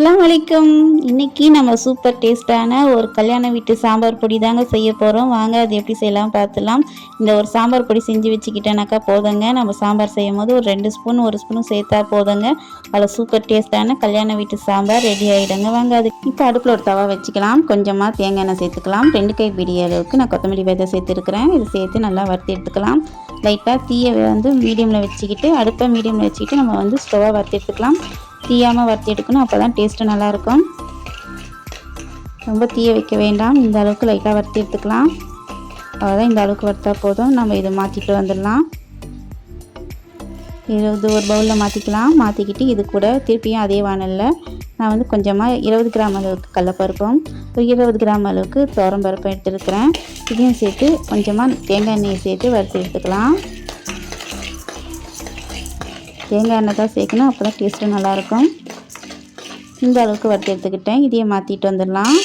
அஸ்லாம் வலைக்கம் இன்னைக்கு நம்ம சூப்பர் டேஸ்டான ஒரு கல்யாண வீட்டு சாம்பார் பொடி தாங்க செய்ய போகிறோம் வாங்க அது எப்படி செய்யலாம் பார்த்துலாம் இந்த ஒரு சாம்பார் பொடி செஞ்சு வச்சுக்கிட்டேனாக்கா போதுங்க. நம்ம சாம்பார் செய்யும் போது ஒரு ரெண்டு ஸ்பூன் ஒரு ஸ்பூன் சேர்த்தா போதுங்க. அதில் சூப்பர் டேஸ்டான கல்யாண வீட்டு சாம்பார் ரெடி ஆகிடுங்க வாங்க அது இப்போ அடுப்பில் ஒரு தவா வச்சுக்கலாம். கொஞ்சமாக தேங்காய் எண்ணெய் சேர்த்துக்கலாம். ரெண்டு கை பிடி அளவுக்கு நான் கொத்தமல்லி விதை சேர்த்துருக்கிறேன். இது சேர்த்து நல்லா வறுத்து எடுத்துக்கலாம். லைட்டாக தீயை வந்து மீடியமில் வச்சுக்கிட்டு அடுப்பை மீடியமில் வச்சுக்கிட்டு நம்ம வந்து ஸ்டவ்வாக வறுத்து எடுத்துக்கலாம். தீயாமல் வறுத்து எடுக்கணும். அப்போ தான் டேஸ்ட்டு நல்லாயிருக்கும். ரொம்ப தீய வைக்க வேண்டாம். இந்த அளவுக்கு லைட்டாக வறுத்து எடுத்துக்கலாம். அவ்வளோதான் இந்த அளவுக்கு வறுத்தா போதும். நம்ம இதை மாற்றிட்டு வந்துடலாம். இருபது ஒரு பவுலில் மாற்றிக்கலாம் மாற்றிக்கிட்டு இது கூட திருப்பியும் அதே வானலில் நான் வந்து கொஞ்சமாக இருபது கிராம் அளவுக்கு கடலப்பருப்பும் ஒரு இருபது கிராம் அளவுக்கு பருப்பும் எடுத்துருக்கிறேன். இதையும் சேர்த்து கொஞ்சமாக தேங்காய் எண்ணெயை சேர்த்து வறுத்து எடுத்துக்கலாம். தேங்காய் எண்ணெய் தான் சேர்க்கணும். அப்போ தான் டேஸ்ட்டு நல்லாயிருக்கும். இந்த அளவுக்கு வறுத்து எடுத்துக்கிட்டேன். இதையே மாற்றிட்டு வந்துடலாம்.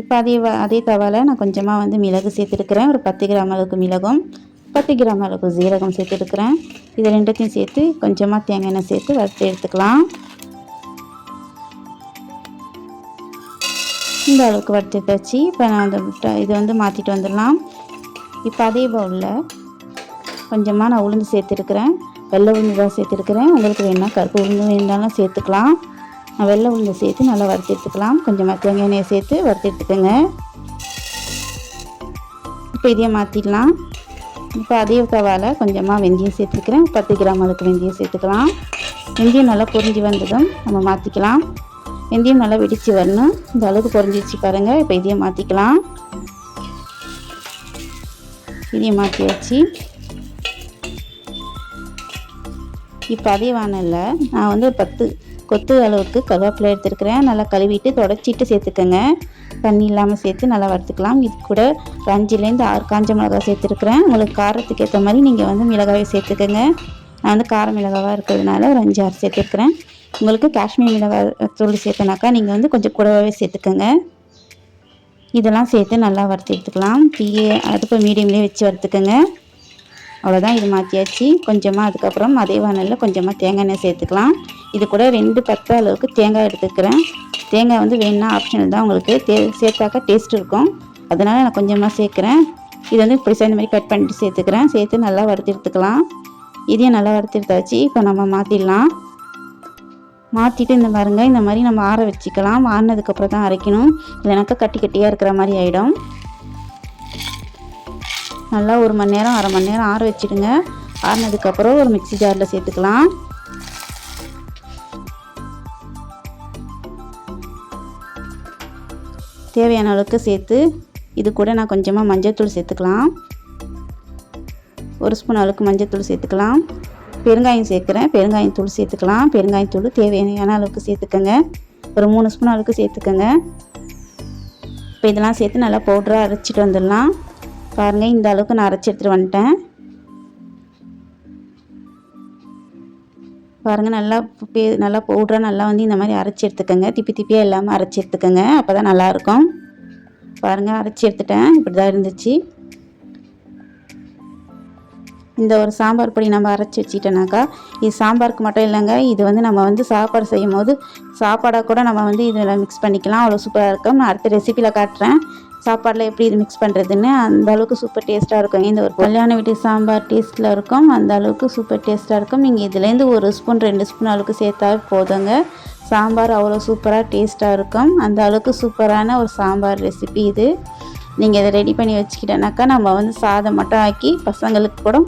இப்போ அதே அதே தவாவில் நான் கொஞ்சமாக வந்து மிளகு சேர்த்துருக்குறேன். ஒரு பத்து கிராம் அளவுக்கு மிளகும் பத்து கிராம் அளவுக்கு ஜீரகம் சேர்த்துருக்குறேன். இது ரெண்டுத்தையும் சேர்த்து கொஞ்சமாக தேங்காய் எண்ணெய் சேர்த்து வறுத்து எடுத்துக்கலாம். இந்த அளவுக்கு வறுத்து வச்சு இப்போ நான் அந்த இது வந்து மாற்றிட்டு வந்துடலாம். இப்போ அதே பவுலில் கொஞ்சமாக நான் உளுந்து சேர்த்துருக்குறேன். வெள்ளை உளுந்து தான் சேர்த்துருக்குறேன். உங்களுக்கு வேணால் கருப்பு உளுந்து வேணாலும் சேர்த்துக்கலாம். நான் வெள்ளை உளுந்து சேர்த்து நல்லா வறுத்து எடுத்துக்கலாம். கொஞ்சமாக தேங்காய் எண்ணெயை சேர்த்து வறுத்து எடுத்துக்கோங்க. இப்போ இதையே மாற்றிடலாம் இப்போ அதே தவாவில் கொஞ்சமாக வெந்தயம் சேர்த்துருக்குறேன். பத்து கிராம் அளவுக்கு வெந்தயம் சேர்த்துக்கலாம். வெந்தயம் நல்லா பொரிஞ்சு வந்ததும் நம்ம மாற்றிக்கலாம் வெந்தயம் நல்லா வெடித்து வரணும். இந்த அளவுக்கு பொறிஞ்சிச்சு பாருங்கள் இப்போ இதையே மாற்றிக்கலாம் இதையும் மாற்றி இப்போ அதே வானலில். நான் வந்து ஒரு பத்து கொத்து அளவுக்கு கருவேப்பிலை எடுத்துருக்கிறேன். நல்லா கழுவிட்டு தொடச்சிட்டு சேர்த்துக்கோங்க. தண்ணி இல்லாமல் சேர்த்து நல்லா வறுத்துக்கலாம். இது கூட அஞ்சுலேருந்து ஆறு காஞ்ச மிளகாய் சேர்த்துருக்குறேன். உங்களுக்கு காரத்துக்கு ஏற்ற மாதிரி நீங்கள் வந்து மிளகாயை சேர்த்துக்கோங்க. நான் வந்து கார மிளகாவாக இருக்கிறதுனால ஒரு அஞ்சு ஆறு சேர்த்துருக்குறேன். உங்களுக்கு காஷ்மீர் மிளகாய் தூள் சேர்த்தனாக்கா நீங்கள் வந்து கொஞ்சம் கூடவே சேர்த்துக்கோங்க. இதெல்லாம் சேர்த்து நல்லா வறுத்து எடுத்துக்கலாம். தீயை அடுப்பை மீடியம்லேயே வச்சு வறுத்துக்கோங்க. அவ்வளோதான் இது மாற்றியாச்சு கொஞ்சமாக அதுக்கப்புறம் அதே வானலில் கொஞ்சமாக தேங்காய் எண்ணெய் சேர்த்துக்கலாம். இது கூட ரெண்டு பத்து அளவுக்கு தேங்காய் எடுத்துக்கிறேன். தேங்காய் வந்து வேணும்னா ஆப்ஷனல் தான் உங்களுக்கு தே சேர்த்தாக்கா டேஸ்ட் இருக்கும். அதனால் நான் கொஞ்சமாக சேர்க்குறேன். இது வந்து இப்படி சேர்ந்த மாதிரி கட் பண்ணிட்டு சேர்த்துக்கிறேன். சேர்த்து நல்லா வறுத்து எடுத்துக்கலாம். இதையும் நல்லா வறுத்து எடுத்தாச்சு. இப்போ நம்ம மாற்றிடலாம் மாற்றிட்டு இந்த பாருங்க இந்த மாதிரி நம்ம ஆற வச்சுக்கலாம். ஆறினதுக்கப்புறம் தான் அரைக்கணும். இல்லைனாக்கா கட்டி கட்டியாக இருக்கிற மாதிரி ஆகிடும் நல்லா ஒரு மணி நேரம் அரை மணி நேரம் ஆற வச்சுடுங்க. ஆறினதுக்கப்புறம் ஒரு மிக்ஸி ஜாரில் சேர்த்துக்கலாம். தேவையான அளவுக்கு சேர்த்து இது கூட நான் கொஞ்சமாக மஞ்சள்தூள் சேர்த்துக்கலாம். ஒரு ஸ்பூன் அளவுக்கு மஞ்சள்தூள் சேர்த்துக்கலாம். பெருங்காயம் சேர்க்குறேன். பெருங்காயம் தூள் சேர்த்துக்கலாம். பெருங்காயத்தூள் தேவையான அளவுக்கு சேர்த்துக்கோங்க. ஒரு மூணு ஸ்பூன் அளவுக்கு சேர்த்துக்கோங்க. இப்போ இதெல்லாம் சேர்த்து நல்லா பவுடராக அரைச்சிட்டு வந்துடலாம். பாருங்கள் இந்த அளவுக்கு நான் அரைச்சி எடுத்துகிட்டு வந்துட்டேன். பாருங்கள் நல்லா பே நல்லா பவுடராக நல்லா வந்து இந்த மாதிரி அரைச்சி எடுத்துக்கோங்க. திப்பி திப்பியாக இல்லாமல் அரைச்சி எடுத்துக்கோங்க. அப்போ தான் நல்லாயிருக்கும். பாருங்கள் அரைச்சி எடுத்துட்டேன். இப்படி தான் இருந்துச்சு. இந்த ஒரு சாம்பார் பொடி நம்ம அரைச்சி வச்சுட்டோனாக்கா இது சாம்பாருக்கு மட்டும் இல்லைங்க இது வந்து நம்ம வந்து சாப்பாடு செய்யும் போது சாப்பாடாக கூட நம்ம வந்து இதில் மிக்ஸ் பண்ணிக்கலாம். அவ்வளோ சூப்பராக இருக்கும். நான் அடுத்த ரெசிப்பியில் காட்டுறேன். சாப்பாடில் எப்படி இது மிக்ஸ் பண்ணுறதுன்னு அந்த அளவுக்கு சூப்பர் டேஸ்ட்டாக இருக்கும். இந்த ஒரு கல்யாண வீட்டு சாம்பார் டேஸ்ட்டில் இருக்கும். அந்த அளவுக்கு சூப்பர் டேஸ்ட்டாக இருக்கும். நீங்கள் இதுலேருந்து ஒரு ஸ்பூன் ரெண்டு ஸ்பூன் அளவுக்கு சேர்த்தாவே போதுங்க. சாம்பார் அவ்வளோ சூப்பராக டேஸ்ட்டாக இருக்கும். அந்த அளவுக்கு சூப்பரான ஒரு சாம்பார் ரெசிபி இது. நீங்கள் இதை ரெடி பண்ணி வச்சுக்கிட்டேனாக்கா நம்ம வந்து சாதம் மட்டும் ஆக்கி பசங்களுக்கு கூட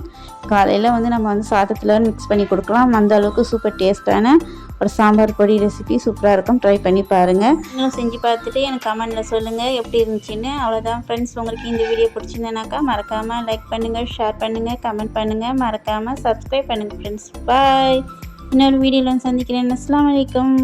காலையில் வந்து நம்ம வந்து சாதத்தில் மிக்ஸ் பண்ணி கொடுக்கலாம். அந்த அளவுக்கு சூப்பர் டேஸ்ட்டான ஒரு சாம்பார் பொடி ரெசிபி சூப்பராக இருக்கும். ட்ரை பண்ணி பாருங்கள் நீங்களும் செஞ்சு பார்த்துட்டு எனக்கு கமெண்டில் சொல்லுங்கள் எப்படி இருந்துச்சுன்னு. அவ்வளோதான் ஃப்ரெண்ட்ஸ் உங்களுக்கு இந்த வீடியோ பிடிச்சிருந்தேனாக்கா மறக்காமல் லைக் பண்ணுங்கள் ஷேர் பண்ணுங்கள் கமெண்ட் பண்ணுங்கள் மறக்காமல் சப்ஸ்கிரைப் பண்ணுங்கள் ஃப்ரெண்ட்ஸ் பாய் இன்னொரு வீடியோவில் சந்திக்கிறேன். அஸ்லாம் வலைக்கம்